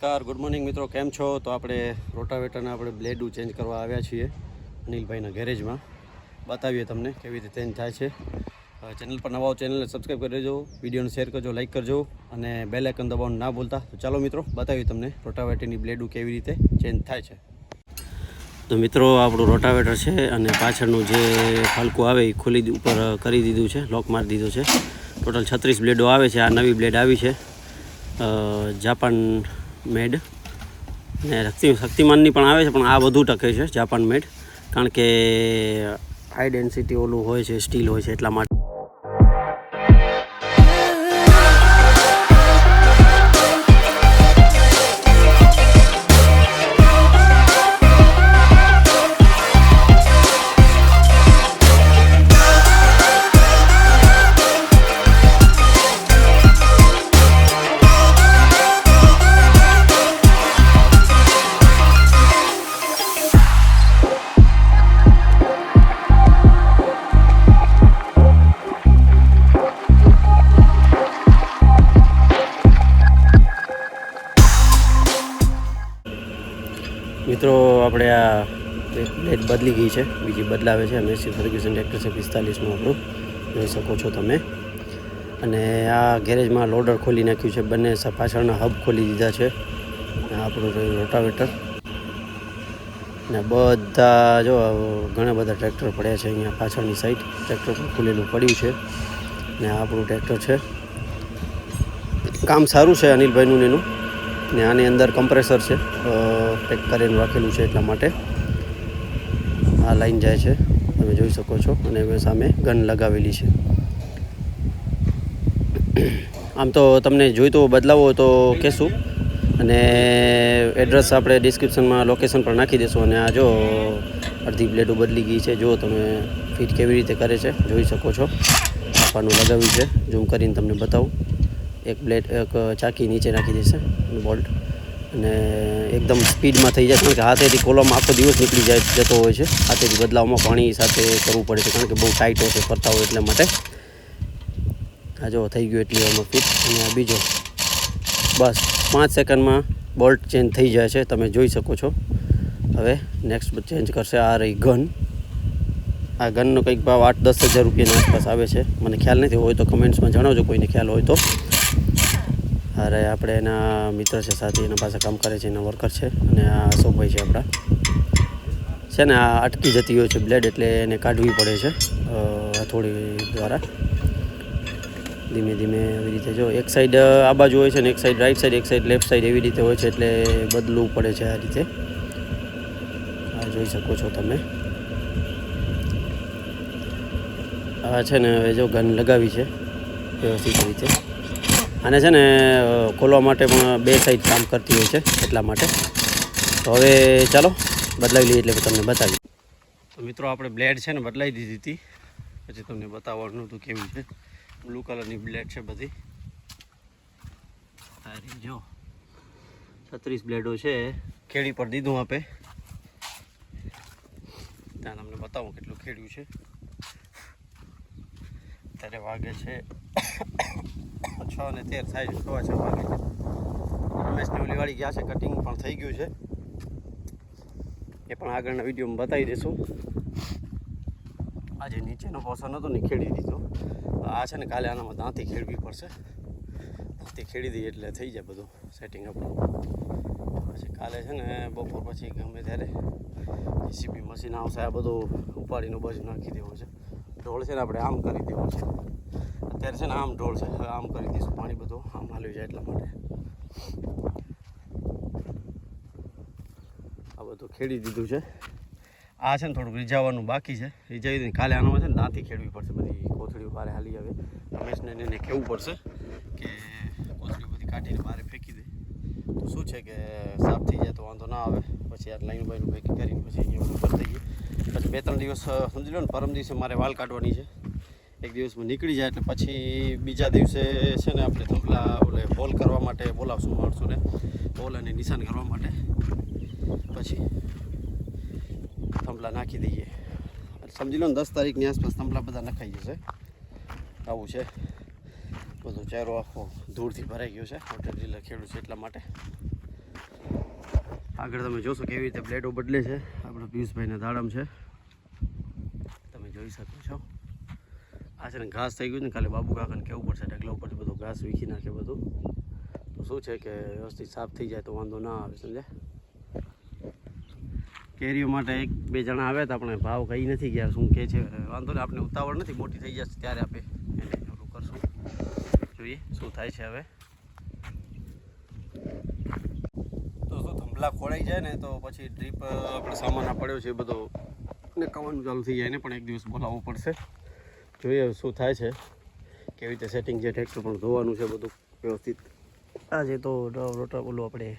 નમસ્કાર, good morning મિત્રો, કેમ છો? તો આપણે રોટાવેટરના આપણે બ્લેડું ચેન્જ કરવા આવ્યા છીએ અનિલભાઈના ગેરેજમાં. બતાવીએ તમને કેવી રીતે ચેન્જ થાય છે. ચેનલ પર નવા ચેનલને સબસ્ક્રાઈબ કરી દેજો, વિડીયોને શેર કરજો લાઇક કરજો અને બેલ આઇકન દબાવવાનું ના ભૂલતા. તો ચાલો મિત્રો, બતાવીએ તમને રોટાવેટરની બ્લેડું કેવી રીતે ચેન્જ થાય છે. તો મિત્રો, આપણું રોટાવેટર છે અને પાછળનું જે ફાલકું આવે એ ખોલી ઉપર કરી દીધું છે, લોક મારી દીધું છે. ટોટલ છત્રીસ બ્લેડો આવે છે, આ નવી બ્લેડ આવી છે. Japan made. ને શક્તિ શક્તિમાનની પણ આવે છે, પણ આ વધુ ટકે છે, જાપાન મેડ. કારણ કે હાઈ ડેન્સિટી ઓલું હોય છે સ્ટીલ હોય છે, એટલા માટે. આપણે આ પ્લેટ બદલી ગઈ છે. બીજી બદલાવે છે. મેસી ફર્ગ્યુસન ટ્રેક્ટર છે પિસ્તાલીસનું આપણું. જોઈ શકો છો તમે. અને આ ગેરેજમાં લોડર ખોલી નાખ્યું છે. બંને પાછળના હબ ખોલી દીધા છે. આપણું રહ્યું રોટાવેટર. ને બધા જો ઘણા બધા ટ્રેક્ટર પડ્યા છે અહીંયા પાછળની સાઈડ. ટ્રેક્ટર પણ ખુલેલું પડ્યું છે. ને આપણું ટ્રેક્ટર છે. કામ સારું છે અનિલભાઈનું ને એનું. ને આની અંદર કમ્પ્રેસર છે પેક કરીને રાખેલું છે એટલા માટે. આ લાઈન જાય છે, તમે જોઈ શકો છો, અને હવે સામે ગન લગાવેલી છે. આમ તો તમને જોઈતો બદલાવો તો કહેશું. અને એડ્રેસ આપણે ડિસ્ક્રિપ્શનમાં લોકેશન પર નાખી દેશું, અને આ જો અડધી પ્લેટો બદલી ગઈ છે, જો તમે ફિટ કેવી રીતે કરે છે, જોઈ શકો છો. આપવાનું લગાવ્યું છે ઝૂમ કરીને તમને બતાવું. એક બ્લેડ, એક ચાકી નીચે નાખી દેશે બોલ્ટ. અને એકદમ સ્પીડમાં થઈ જાય, કારણ કે હાથેથી ખોલવામાં આખો દિવસ નીકળી જાય, જતો હોય છે. હાથેથી બદલાવમાં પાણી સાથે કરવું પડે છે, કારણ કે બહુ ટાઈટ હોય છે ફરતા હોય એટલા માટે. આ જો થઈ ગયું એટલી વારમાં ફિટ. અને આ બીજો, બસ, પાંચ સેકન્ડમાં બોલ્ટ ચેન્જ થઈ જાય છે, તમે જોઈ શકો છો. હવે નેક્સ્ટ ચેન્જ કરશે આ રહી ગન. આ ગનનો કંઈક ભાવ આઠ દસ હજાર રૂપિયાની આસપાસ આવે છે. મને ખ્યાલ નથી હોય તો કમેન્ટ્સમાં જણાવજો, કોઈને ખ્યાલ હોય તો. અરે, આપણે એના મિત્ર છે, સાથી, એના પાસે કામ કરે છે, એના વર્કર છે અને આ અશોકભાઈ છે આપણા. છે ને, આ અટકી જતી હોય છે બ્લેડ એટલે એને કાઢવી પડે છે હથોડી દ્વારા. ધીમે ધીમે એવી રીતે જો, એક સાઈડ આ બાજુ હોય છે ને, એક સાઈડ રાઈટ સાઈડ એક સાઈડ લેફ્ટ સાઈડ એવી રીતે હોય છે એટલે બદલવું પડે છે આ રીતે. આ જોઈ શકો છો તમે. આ છે ને, હવે જો ગન લગાવી છે, વ્યવસ્થિત રીતે. આને છે ને ખોલવા માટે પણ બે સાઈડ કામ કરતી હોય છે, એટલા માટે. તો હવે ચાલો, બદલાવી લઈએ એટલે તમને બતાવી તો મિત્રો, આપણે બ્લેડ છે ને બદલાવી દીધી હતી. પછી તમને બતાવવાનું હતું કેવી છે બ્લુ કલરની બ્લેડ છે બધી. આ જો. છત્રીસ બ્લેડો છે. ખેડી પર દીધું આપે. ત્યાં તમને બતાવું કેટલું ખેડ્યું છે. અત્યારે વાગે છે છ અને તેર થાય છે, સવા છ વાગે. છે ઓલીવાળી ઓલી વાળી ગયા છે કટિંગ પણ થઈ ગયું છે. એ પણ આગળના વિડીયોમાં બતાવી દઈશું. આજે નીચેનો પોર્શન હતો ને ખેડી દીધો. આ છે ને કાલે આનામાં દાંતી ખેડવી પડશે. દાંતી ખેડી દઈએ એટલે થઈ જાય બધું સેટિંગ આપણું. પછી કાલે છે ને બપોર પછી ગમે ત્યારે જીસીબી મશીન આવશે, આ બધું ઉપાડીને બાજુ નાખી દેવો છે. ઢોળ છે ને આપણે આમ કરી દેવો છે. અત્યારે છે ને આમ ઢોળ છે, હવે આમ કરી દઈશું પાણી બધું, આમ હાલ્યું જાય એટલા માટે. આ બધું ખેડી દીધું છે. આ છે ને થોડુંક રીઝાવવાનું બાકી છે. રીઝાવી દઈને કાલે આનામાં છે ને દાંતી ખેડવી પડશે, બધી કોથળીઓ બહાર હાલી આવે. રમેશને એને કહેવું પડશે કે કોથળીઓ બધી કાઢીને બહાર ફેંકી દે. તો શું છે કે સાફ થઈ જાય તો વાંધો ના આવે. પછી આ લાઈન ભેગી કરીને પછી અહીંયા ઉપર થઈ ગઈ પછી બે ત્રણ દિવસ, સમજી લો ને પરમ દિવસે મારે વાલ કાઢવાની છે. એક દિવસમાં નીકળી જાય એટલે પછી બીજા દિવસે છે ને આપણે થંભલા ઓલે બોલ કરવા માટે બોલાવશું માણસોને, બોલ અને નિશાન કરવા માટે. પછી થંભલા નાખી દઈએ. સમજી લો ને દસ તારીખની આસપાસ થંભલા બધા નખાઈ જશે. આવું છે. બધો ચહેરો આખો ધૂળથી ભરાઈ ગયો છે. હોટેલ ડીલર ખેડૂત છે એટલા માટે. આગળ તમે જોશો કેવી રીતે બ્લેડો બદલે છે. આપણા પિયુષભાઈના દાડમ છે. તમે જોઈ શકો છો. આ છે ને ઘાસ થઈ ગયું ને કાલે બાબુ કાકાને કેવું પડશે ઢગલા ઉપરથી બધું ઘાસ વીખી નાખે બધું. તો શું છે કે વ્યવસ્થિત સાફ થઈ જાય તો વાંધો ના આવે સમજે કેરીઓ માટે એક બે જણા આવ્યા હતા આપણે ભાવ કહી નથી ગયા. શું કે છે, વાંધો નહીં, આપણે ઉતાવળ નથી, મોટી થઈ જશે ત્યારે આપણે એને ઓલું કરશું. જોઈએ શું થાય છે હવે. તો શું, થંભલા ખોળાઈ જાય ને તો પછી ડ્રીપ આપણે સામાન પડ્યો છે એ બધો. ને કવાનું ચાલુ થઈ જાય ને પણ એક દિવસ બોલાવવું પડશે. જોઈએ શું થાય છે. કેવી રીતે સેટિંગ છે ટ્રેક્ટર પણ ધોવાનું છે બધું વ્યવસ્થિત. આજે તો રોટર ઓલું આપણે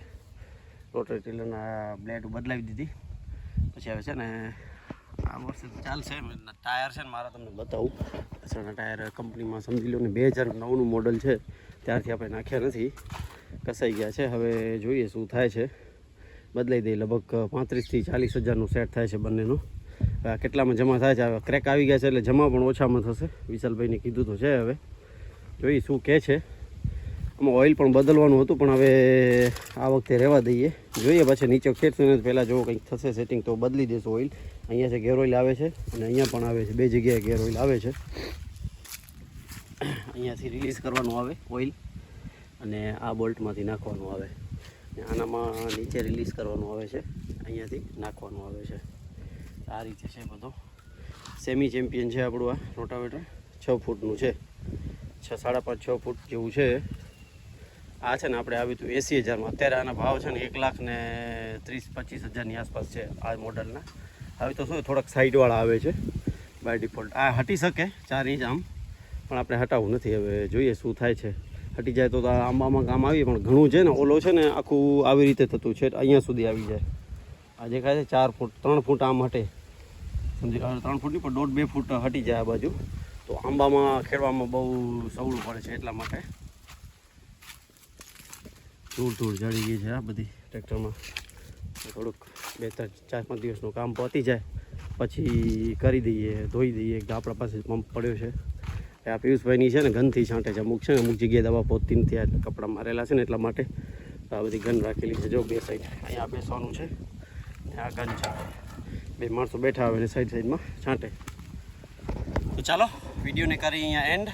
રોટર ટીલરના બ્લેડ બદલાવી દીધી. પછી હવે છે ને આ વર્ષે ચાલશે. ટાયર છે ને મારા તમને બતાવું. પાછળના ટાયર કંપનીમાં સમજી લો ને બે હજાર નવનું મોડલ છે. ત્યારથી આપણે નાખ્યા નથી. કસાઈ ગયા છે. હવે જોઈએ શું થાય છે. બદલાઈ દઈએ લગભગ પાંત્રીસથી ચાલીસ હજારનું સેટ થાય છે બંનેનું. કેટલામાં જમા થાય છે? ક્રેક આવી ગયા છે એટલે જમા પણ ઓછામાં થશે. વિશાલભાઈને કીધું તો છે હવે. જોઈ શું કહે છે. આમાં ઓઇલ પણ બદલવાનું હતું, પણ હવે આ વખતે રહેવા દઈએ. જોઈએ પછી નીચે ખેડશે ને પહેલાં જો કંઈક થશે સેટિંગ તો બદલી દેશું ઓઇલ અહીંયા છે ગેર ઓઇલ આવે છે અને અહીંયા પણ આવે છે. બે જગ્યાએ ગેર ઓઇલ આવે છે. અહીંયાથી રિલીઝ કરવાનું આવે ઓઇલ અને આ બોલ્ટમાંથી નાખવાનું આવે. આનામાં નીચે રિલીઝ કરવાનું આવે છે. અહીંયાથી નાખવાનું આવે છે. આ રીતે છે બધો સેમી ચેમ્પિયન છે આપણું આ રોટાવેટર. છ ફૂટનું છે. છ, સાડા પાંચ, છ ફૂટ જેવું છે. આ છે ને આપણે આવ્યું હતું એંસી હજારમાં. અત્યારે આના ભાવ છે ને એક લાખ ને ત્રીસ, પચીસ હજારની આસપાસ છે આ મોડલના. હવે તો શું થોડાક સાઈડવાળા આવે છે બાય ડિફોલ્ટ આ હટી શકે ચાર ઇંચ આમ, પણ આપણે હટાવવું નથી. હવે જોઈએ શું થાય છે. હટી જાય તો તો આ આંબામાં કામ આવી પણ ઘણું છે ને ઓલો છે ને આખું આવી રીતે થતું છે. અહીંયા સુધી આવી જાય. આ દેખાય છે ચાર ફૂટ, ત્રણ ફૂટ આમ હટે. સમજી ત્રણ ત્રણ ફૂટની પણ દોઢ બે ફૂટ હટી જાય આ બાજુ. તો આંબામાં ખેડવામાં બહુ સવડું પડે છે એટલા માટે. ધૂળ ધૂળ જડી ગઈ છે આ બધી ટ્રેક્ટરમાં. થોડુંક બે ત્રણ, ચાર પાંચ દિવસનું કામ પતી જાય. પછી કરી દઈએ, ધોઈ દઈએ. આપણા પાસે પંપ પડ્યો છે. આ પિયુષભાઈની છે ને ગનથી છાંટે છે. અમુક છે ને, અમુક જગ્યાએ દવા પહોંચતી નથી આ કપડાં મારેલા છે ને એટલા માટે. આ બધી ગન રાખેલી છે. જો બે સાઈડ અહીંયા બેસવાનું છે. આ ગન બે માણસો બેઠા આવે સાઈડ સાઈડમાં છાંટે. તો ચાલો વિડીયોને કરી અહીંયા એન્ડ